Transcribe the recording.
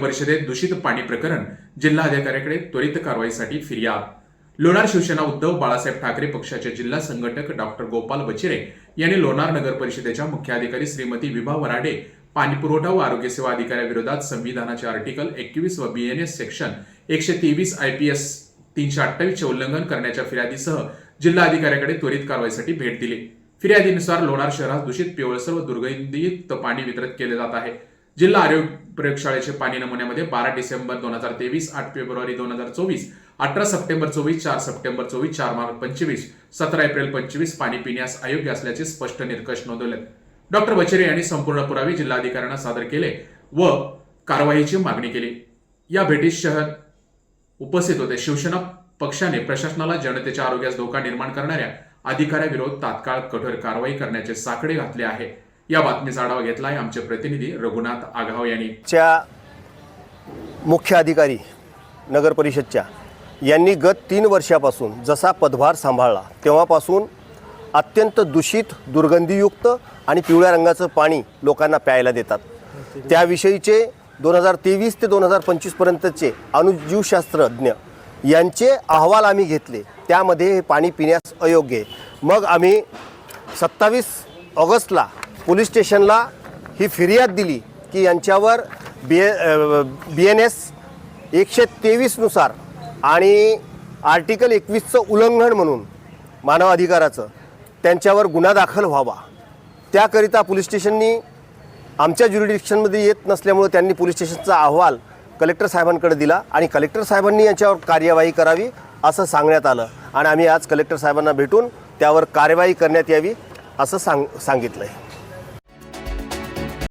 परिषदेत दूषित पाणी प्रकरण जिल्हाधिकाऱ्याकडे त्वरित कारवाईसाठी फिर्याद. लोणार शिवसेना उद्धव बाळासाहेब ठाकरे पक्षाचे जिल्हा संघटक डॉक्टर गोपाल बचिरे यांनी लोणार नगर परिषदेच्या मुख्याधिकारी श्रीमती विभा वराडे पाणीपुरवठा व आरोग्य सेवा अधिकाऱ्याविरोधात संविधानाचे आर्टिकल एकवीस व बीएनएस सेक्शन एकशे तेवीस आय पी एस तीनशे अठ्ठावीसचे उल्लंघन करण्याच्या फिर्यादीसह जिल्हा अधिकाऱ्याकडे त्वरित कारवाईसाठी भेट दिली. फिर्यादीनुसार लोणार शहरात दूषित पिवळसर व दुर्गंधीयुक्त पाणी वितरित केले जात आहे. जिल्हा आरोग्य प्रयोगशाळेचे पाणी नमुन्यामध्ये बारा डिसेंबर दोन हजार तेवीस आठ फेब्रुवारी दोन हजार चोवीस अठरा सप्टेंबर चोवीस चार सप्टेंबर चोवीस चार मार्च पंचवीस सतरा एप्रिल पंचवीस पाणी पिण्यास अयोग्य असल्याचे स्पष्ट निकष नोंदवले डॉक्टर बचेरे यांनी संपूर्ण पुरावे जिल्हाधिकाऱ्यांना सादर केले व कारवाईची मागणी केली. या भेटीत शहर उपस्थित होते. शिवसेना पक्षाने प्रशासनाला जनतेच्या आरोग्यास धोका निर्माण करणाऱ्या अधिकाऱ्याविरोधात तात्काळ कठोर कारवाई करण्याचे साकडे घातले आहे. या बातमीचा आढावा घेतलाय आमचे प्रतिनिधी रघुनाथ आघाव यांनी. च्या मुख्य अधिकारी नगर परिषदच्या यांनी गत तीन वर्षापासून जसा पदभार सांभाळला तेव्हापासून अत्यंत दूषित दुर्गंधीयुक्त आणि पिवळ्या रंगाचं पाणी लोकांना प्यायला देतात. त्याविषयीचे दोन हजार तेवीस ते दोन हजार पंचवीसपर्यंतचे अणुजीवशास्त्रज्ञ यांचे अहवाल आम्ही घेतले. त्यामध्ये हे पाणी पिण्यास अयोग्य आहे. मग आम्ही सत्तावीस ऑगस्टला पोलीस स्टेशनला ही फिर्याद दिली की यांच्यावर बी बी एन एस एकशे तेवीसनुसार आणि आर्टिकल एकवीसचं उल्लंघन म्हणून मानवाधिकाराचं त्यांच्यावर गुन्हा दाखल व्हावा. त्याकरिता पोलीस स्टेशननी आमच्या ज्युरिडिक्शनमध्ये येत नसल्यामुळं त्यांनी पोलीस स्टेशनचा अहवाल कलेक्टर साहेबांकडे दिला आणि कलेक्टर साहेबांनी याच्यावर कार्यवाही करावी असं सांगण्यात आलं. आणि आम्ही आज कलेक्टर साहेबांना भेटून त्यावर कार्यवाही करण्यात यावी असं सांग सांगितलं आहे